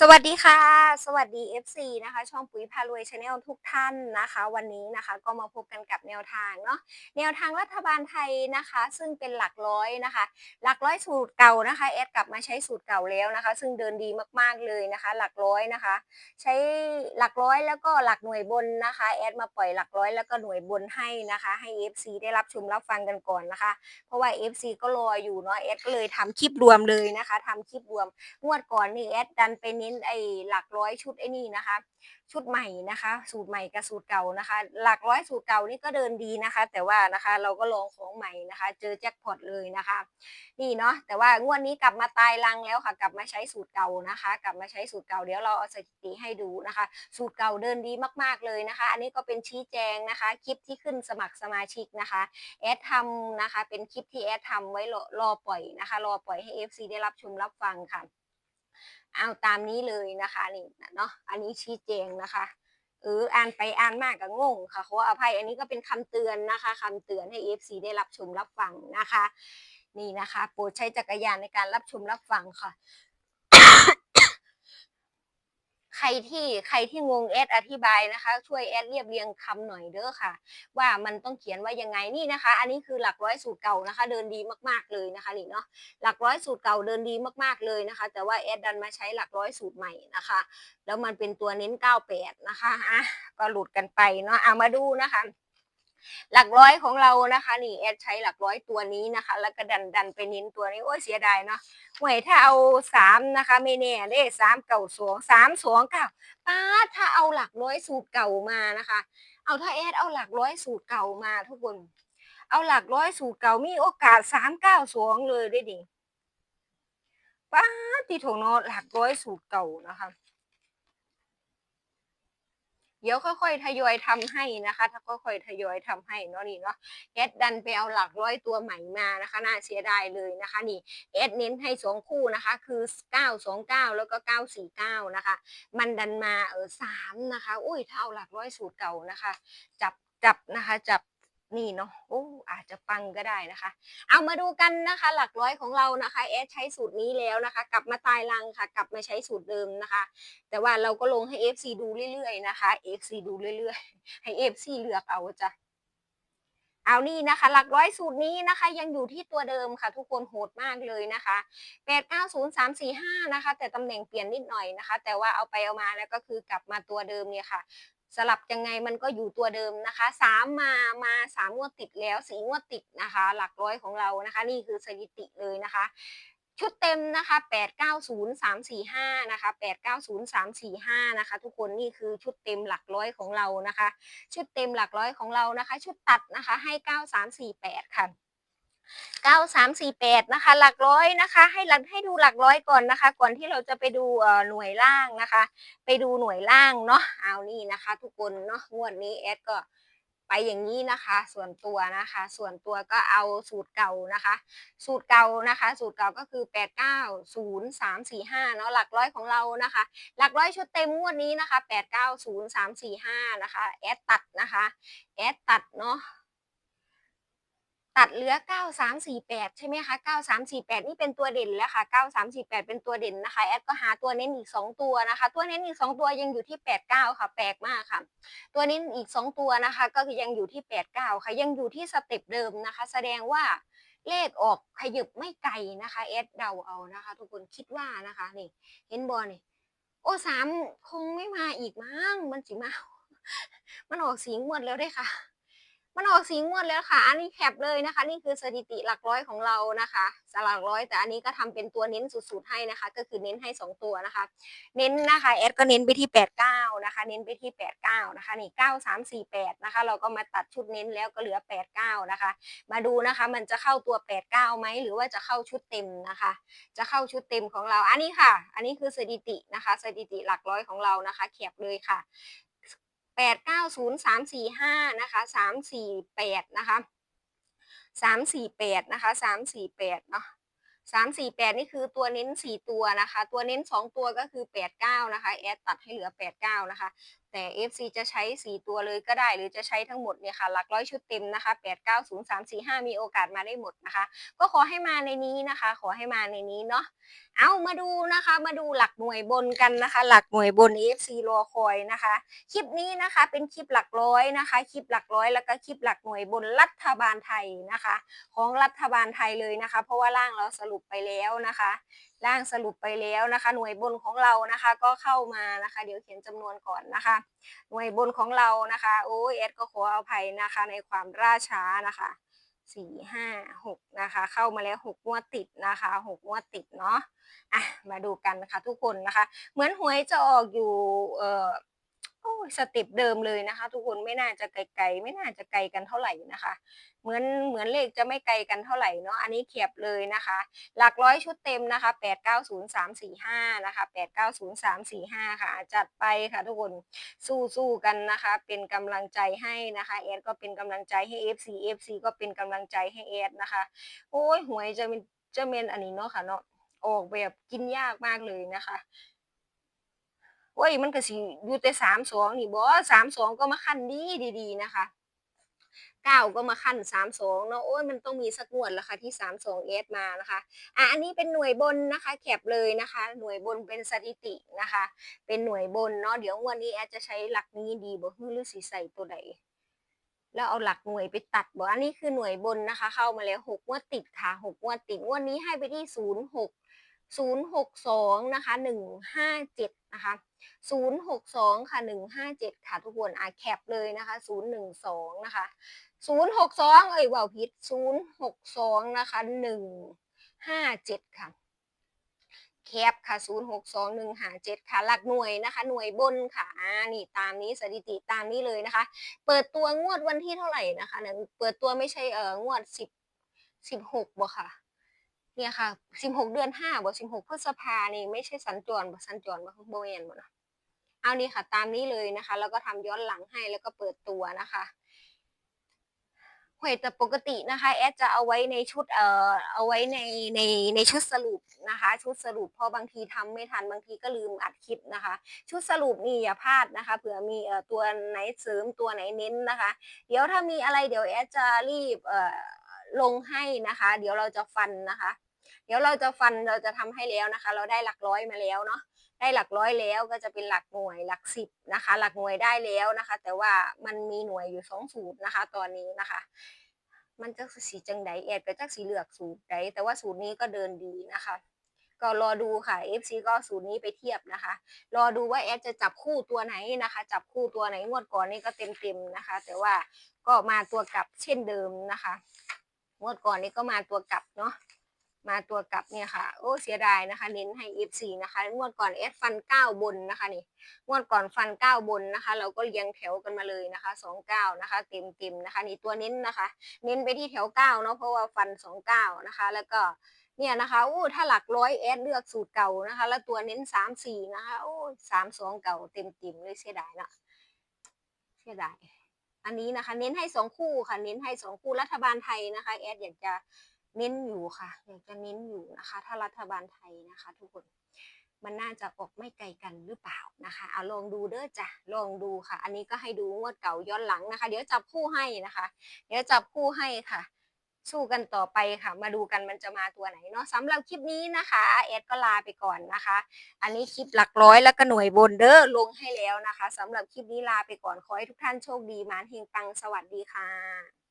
สวัสดีค่ะ สวัสดี FC นะคะ ช่องปุ๋ยพารวยชาแนลทุกท่านนะคะ วันนี้นะคะก็มาพบกันกับแนวทางเนาะแนวทางรัฐบาลไทยนะคะ ซึ่งเป็นหลักร้อยนะคะ หลักร้อยสูตรเก่านะคะแอดกลับมาใช้สูตรเก่าแล้วนะคะ ซึ่งเดินดีมากๆเลยนะคะ หลักร้อยนะคะ ใช้หลักร้อยแล้วก็หลักหน่วยบนนะคะแอดมาปล่อยหลักร้อยแล้วก็หน่วยบนให้นะคะ ให้ FC ได้รับชมรับฟังกันก่อนนะคะ เพราะว่า FC ก็รออยู่เนาะแอดก็เลยทำคลิปรวมเลยนะคะทำคลิปรวมงวดก่อนนี่แอดดันไปเนนไอ้หลักร้อยชุดไอ้นี่นะคะ ชุดใหม่นะคะ สูตรใหม่กับสูตรเก่านะคะ หลักร้อยสูตรเก่านี่ก็เดินดีนะคะ แต่ว่านะคะเราก็ลองของใหม่นะคะ เจอแจ็คพอตเลยนะคะ นี่เนาะแต่ว่างวดนี้กลับมาตายรังแล้วค่ะ กลับมาใช้สูตรเก่านะคะ กลับมาใช้สูตรเก่าเดี๋ยวเราเอาสถิติให้ดูนะคะ สูตรเก่าเดินดีมาก ๆเลยนะคะ อันนี้ก็เป็นชี้แจงนะคะ คลิปที่ขึ้นสมัครสมาชิกนะคะแอดทำนะคะ เป็นคลิปที่แอดทำไว้รอรอปล่อยนะคะ รอปล่อยให้ FC ได้รับชมรับฟังค่ะ เอาตามนี้เลยนะคะนี่เนาะอันนี้ชี้แจงนะคะเอออ่านไปอ่านมากก็งงค่ะขออภัยอันนี้ก็เป็นคำเตือนนะคะคำเตือนให้ FC ได้รับชมรับฟังนะคะ นี่นะคะ โปรดใช้จักรยานในการรับชมรับฟังค่ะ ใครที่ใครที่งงแอดอธิบายนะคะ ช่วยแอดเรียบเรียงคำหน่อยเด้อค่ะ ว่ามันต้องเขียนว่ายังไงนี่นะคะ อันนี้คือหลักร้อยสูตรเก่านะคะ เดินดีมากๆเลยนะคะนี่เนาะหลักร้อยสูตรเก่าเดินดีมากๆเลยนะคะ แต่ว่าแอดดันมาใช้หลักร้อยสูตรใหม่นะคะ แล้วมันเป็นตัวเน้น 98 นะคะอะก็หลุดกันไปเนาะเอามาดูนะคะ หลักร้อยของเรานะคะ นี่แอดใช้หลักร้อยตัวนี้นะคะ แล้วก็ดันดันไปเน้นตัวนี้โอ้ยเสียดายเนาะหวยถ้าเอาสามนะคะไม่แน่เด้สามเก่าสองสามสองเก้าป้าถ้าเอาหลักร้อยสูตรเก่ามานะคะ เอาถ้าแอดเอาหลักร้อยสูตรเก่ามาทุกคน เอาหลักร้อยสูตรเก่ามีโอกาสสามเก้าสองเลยได้ดิป้าดที่ถเนาะหลักร้อยสูตรเก่านะคะ เดี๋ยวค่อยๆทยอยทำให้นะคะ ถ้าค่อยๆทยอยทำให้เนาะนี่เนาะเอดดันไปเอาหลักร้อยตัวใหม่มานะคะน่าเสียดายเลยนะคะนี่เอดเน้นให้สองคู่นะคะ คือ 929 แล้วก็ 949 นะคะ มันดันมาเออสามนะคะ อุ้ยถ้าเอาหลักร้อยสูตรเก่านะคะ จับจับนะคะจับ นี่เนาะโอ้อาจจะปังก็ได้นะคะ เอามาดูกันนะคะ หลักร้อยของเรานะคะแอดใช้สูตรนี้แล้วนะคะ กลับมาตายรังค่ะ กลับมาใช้สูตรเดิมนะคะ แต่ว่าเราก็ลงให้ FC ดูเรื่อยๆนะคะ FC ดูเรื่อยๆ ให้ FC เลือกเอาจ้ะเอานี่นะคะ หลักร้อยสูตรนี้นะคะ ยังอยู่ที่ตัวเดิมค่ะ ทุกคนโหดมากเลยนะคะ8 9 0 3 4 5นะคะ แต่ตำแหน่งเปลี่ยนนิดหน่อยนะคะ แต่ว่าเอาไปเอามาแล้วก็คือกลับมาตัวเดิมเนี่ยค่ะ สลับยังไงมันก็อยู่ตัวเดิมนะคะสามมามาสามงวดติดแล้วสี่งวดติดนะคะ หลักร้อยของเรานะคะ นี่คือสถิติเลยนะคะ ชุดเต็มนะคะ 890345 นะคะ 890345 นะคะ ทุกคนนี่คือชุดเต็มหลักร้อยของเรานะคะ ชุดเต็มหลักร้อยของเรานะคะ ชุดตัดนะคะให้ 9348 ค่ะ 9348นะคะ หลักร้อยนะคะ ให้หลักให้ดูหลักร้อยก่อนนะคะ ก่อนที่เราจะไปดูเอ่อหน่วยล่างนะคะ ไปดูหน่วยล่างเนาะเอานี่นะคะ ทุกคนเนาะงวดนี้แอดก็ไปอย่างนี้นะคะ ส่วนตัวนะคะ ส่วนตัวก็เอาสูตรเก่านะคะ สูตรเก่านะคะ สูตรเก่าก็คือ 890345เนาะหลักร้อยของเรานะคะ หลักร้อยชุดเต็มงวดนี้นะคะ 890345นะคะแอดตัดนะคะแอดตัดเนาะ ตัดเหลือ 9348 ใช่ไหมคะ 9348 นี่เป็นตัวเด่นแล้วค่ะ 9348 เป็นตัวเด่นนะคะ แอดก็หาตัวเน้นอีก 2 ตัวนะคะ ตัวเน้นอีก 2 ตัวยังอยู่ที่ 89 ค่ะ แปลกมากค่ะ ตัวเน้นอีก 2 ตัวนะคะ ก็คือยังอยู่ที่ 89 ค่ะ ยังอยู่ที่สเต็ปเดิมนะคะ แสดงว่าเลขออกขยับไม่ไกลนะคะแอดเดาเอานะคะ ทุกคนคิดว่านะคะ นี่ เห็นบอลนี่ โอ้สามคงไม่มาอีกมั้ง มันสิมา มันออกสีงวดแล้วด้ค่ะ มันออกสีงวดแล้วค่ะ อันนี้แคปเลยนะคะ นี่คือสถิติหลักร้อยของเรานะคะสลักร้อย แต่อันนี้ก็ทำเป็นตัวเน้นสุดๆให้นะคะ ก็คือเน้นให้ 2 ตัวนะคะ เน้นนะคะแอดก็เน้นไปที่ 89 นะคะ เน้นไปที่ 89 นะคะ นี่ 9348 นะคะ เราก็มาตัดชุดเน้นแล้วก็เหลือ 89 นะคะ มาดูนะคะ มันจะเข้าตัว 89ไหมหรือว่าจะเข้าชุดเต็มนะคะ จะเข้าชุดเต็มของเรา อันนี้ค่ะ อันนี้คือสถิตินะคะ สถิติหลักร้อยของเรานะคะแคปเลยค่ะ แปดเก้าศูนย์สามสี่ห้านะคะสามสี่แปดนะคะสามสี่แปดนะคะสามสี่แปดเนาะสามสี่แปดนี่คือตัวเน้นสี่ตัวนะคะ ตัวเน้นสองตัวก็คือแปดเก้านะคะแอดตัดให้เหลือแปดเก้านะคะ แต่ FC จะใช้ 4 ตัวเลยก็ได้ หรือจะใช้ทั้งหมดเนี่ยค่ะหลักร้อยชุดเต็มนะคะ 8 9 0 3 4 5 มีโอกาสมาได้หมดนะคะ ก็ขอให้มาในนี้นะคะ ขอให้มาในนี้เนาะเอามาดูนะคะ มาดูหลักหน่วยบนกันนะคะ หลักหน่วยบน FC รอคอยนะคะ คลิปนี้นะคะเป็นคลิปหลักร้อยนะคะ คลิปหลักร้อยแล้วก็คลิปหลักหน่วยบนรัฐบาลไทยนะคะ ของรัฐบาลไทยเลยนะคะ เพราะว่าร่างเราสรุปไปแล้วนะคะร่างสรุปไปแล้วนะคะ หน่วยบนของเรานะคะ ก็เข้ามานะคะ เดี๋ยวเขียนจำนวนก่อนนะคะ หน่วยบนของเรานะคะโอ้ยเอสก็ขออภัยนะคะ ในความร่าช้านะคะสี่ห้าหกนะคะ เข้ามาแล้วหกงวดติดนะคะหกงวดติดเนาะอะมาดูกันนะคะทุกคนนะคะ เหมือนหวยจะออกอยู่เอ่อ สเต็ปเดิมเลยนะคะ ทุกคนไม่น่าจะไกลๆไม่น่าจะไกลกันเท่าไหร่นะคะ เหมือนเหมือนเลขจะไม่ไกลกันเท่าไหร่เนาะอันนี้เขียบเลยนะคะ หลักร้อยชุดเต็มนะคะแปดเก้าศูนย์สามสี่ห้านะคะแปดเก้าศูนย์สามสี่ห้าค่ะ จัดไปค่ะทุกคนสู้สู้กันนะคะ เป็นกำลังใจให้นะคะแอดก็เป็นกำลังใจให้ FC FC ก็เป็นกำลังใจให้แอดนะคะ โอ้ยหวยจะเป็นจะเป็นอันนี้เนาะค่ะเนาะออกแบบกินยากมากเลยนะคะ โอ้ยมันก็สิอยู่แต่สามสองนี่บอสามสองก็มาขั้นดีดีๆนะคะเก้าก็มาขั้นสามสองเนาะโอ้ยมันต้องมีสักงวดละค่ะที่สามสองเอสมานะคะอะอันนี้เป็นหน่วยบนนะคะแคบเลยนะคะ หน่วยบนเป็นสถิตินะคะ เป็นหน่วยบนเนาะเดี๋ยววันนี้แอดจะใช้หลักนี้ดีบ่ฮึหรือสีใส่ตัวใดแล้วเอาหลักหน่วยไปตัดบ่อันนี้คือหน่วยบนนะคะ เข้ามาแล้วหกงวดติดค่ะหกงวดติดงวันนี้ให้ไปที่ศูนย์หกศูนย์หกสองนะคะหนึ่งห้าเจ็ดนะคะ ศูนย์หกสองค่ะหนึ่งห้าเจ็ดค่ะทุกคนอะแคปเลยนะคะศูนย์หนึ่งสองนะคะศูนย์หกสองเอ้ยว่าวผิดศูนย์หกสองนะคะหนึ่งห้าเจ็ดค่ะ แคปค่ะศูนย์หกสองหนึ่งหาเจ็ดค่ะ หลักหน่วยนะคะ หน่วยบนค่ะอ่านี่ตามนี้สถิติตามนี้เลยนะคะ เปิดตัวงวดวันที่เท่าไหร่นะคะเปิดตัวไม่ใช่เอองวดสิบสิบหกบ่ค่ะ เนี่ยค่ะสิบหกเดือนห้าบ่สิบหกพฤษภานี่ไม่ใช่สัญจรบ่สัญจรบ่โบเอนบ่เนะเอานี่ค่ะ ตามนี้เลยนะคะ แล้วก็ทำย้อนหลังให้แล้วก็เปิดตัวนะคะหวยแต่ปกตินะคะแอดจะเอาไว้ในชุดเอ่อเอาไว้ในในในชุดสรุปนะคะ ชุดสรุปเพอบางทีทำไม่ทันบางทีก็ลืมอัดคลิปนะคะ ชุดสรุปนี่อย่าพลาดนะคะเผื่อมีเอ่อตัวไหนเสริมตัวไหนเน้นนะคะ เดี๋ยวถ้ามีอะไรเดี๋ยวแอดจะรีบเอ่อลงให้นะคะ เดี๋ยวเราจะฟันนะคะ เดี๋ยวเราจะฟันเราจะทำให้แล้วนะคะ เราได้หลักร้อยมาแล้วเนาะได้หลักร้อยแล้วก็จะเป็นหลักหน่วยหลักสิบนะคะ หลักหน่วยได้แล้วนะคะ แต่ว่ามันมีหน่วยอยู่สองสูตรนะคะ ตอนนี้นะคะ มันจะสีจังไดแอดก็จักสีเหลือกสูตรใดแต่ว่าสูตรนี้ก็เดินดีนะคะ ก็รอดูค่ะ FC ก็สูตรนี้ไปเทียบนะคะ รอดูว่าแอดจะจับคู่ตัวไหนนะคะ จับคู่ตัวไหนงวดก่อนนี่ก็เต็มๆนะคะ แต่ว่าก็มาตัวกลับเช่นเดิมนะคะงวดก่อนนี่ก็มาตัวกลับเนาะ มาตัวกลับเนี่ยค่ะ โอ้เสียดายนะคะ เน้นให้ F4 นะคะงวดก่อน S ฟัน 9 บนนะคะนี่งวดก่อนฟัน 9 บนนะคะ เราก็เรียงแถวกันมาเลยนะคะ 29 นะคะ เต็มเต็มนะคะ นี่ตัวเน้นนะคะ เน้นไปที่แถว 9 เนาะเพราะว่าฟัน 29 นะคะ แล้วก็เนี่ยนะคะโอ้ถ้าหลักร้อยเอสเลือกสูตรเก่านะคะ แล้วตัวเน้น 3 4 นะคะโอ้สามสองเก่าเต็มเต็มเลยเสียดายเนาะเสียดายอันนี้นะคะ เน้นให้สองคู่ค่ะ เน้นให้สองคู่รัฐบาลไทยนะคะแอดอยากจะ เน้นอยู่ค่ะ อยากจะเน้นอยู่นะคะ ถ้ารัฐบาลไทยนะคะ ทุกคนมันน่าจะออกไม่ไกลกันหรือเปล่านะคะเอาลองดูเด้อจ้ะลองดูค่ะ อันนี้ก็ให้ดูงวดเก่าย้อนหลังนะคะ เดี๋ยวจับคู่ให้นะคะ เดี๋ยวจับคู่ให้ค่ะ สู้กันต่อไปค่ะ มาดูกันมันจะมาตัวไหนเนาะสำหรับคลิปนี้นะคะแอดก็ลาไปก่อนนะคะ อันนี้คลิปหลักร้อยแล้วก็หน่วยบนเด้อลงให้แล้วนะคะสำหรับคลิปนี้ลาไปก่อนขอให้ทุกท่านโชคดีมานเฮงปังสวัสดีค่ะ